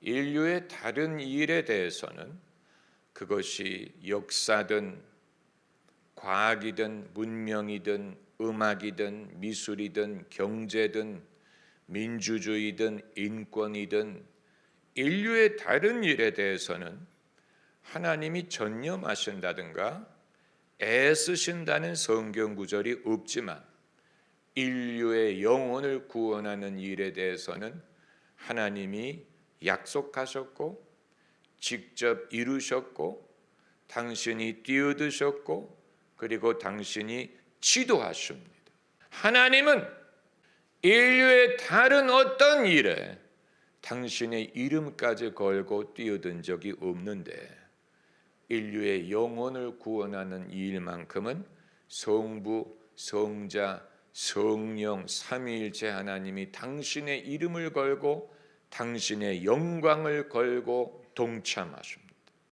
인류의 다른 일에 대해서는 그것이 역사든 과학이든 문명이든 음악이든 미술이든 경제든 민주주의든 인권이든 인류의 다른 일에 대해서는 하나님이 전념하신다든가 애쓰신다는 성경 구절이 없지만 인류의 영혼을 구원하는 일에 대해서는 하나님이 약속하셨고 직접 이루셨고 당신이 뛰어드셨고 그리고 당신이 지도하십니다. 하나님은 인류의 다른 어떤 일에 당신의 이름까지 걸고 뛰어든 적이 없는데 인류의 영혼을 구원하는 이 일만큼은 성부, 성자, 성령 삼위일체 하나님이 당신의 이름을 걸고 당신의 영광을 걸고 동참하십니다.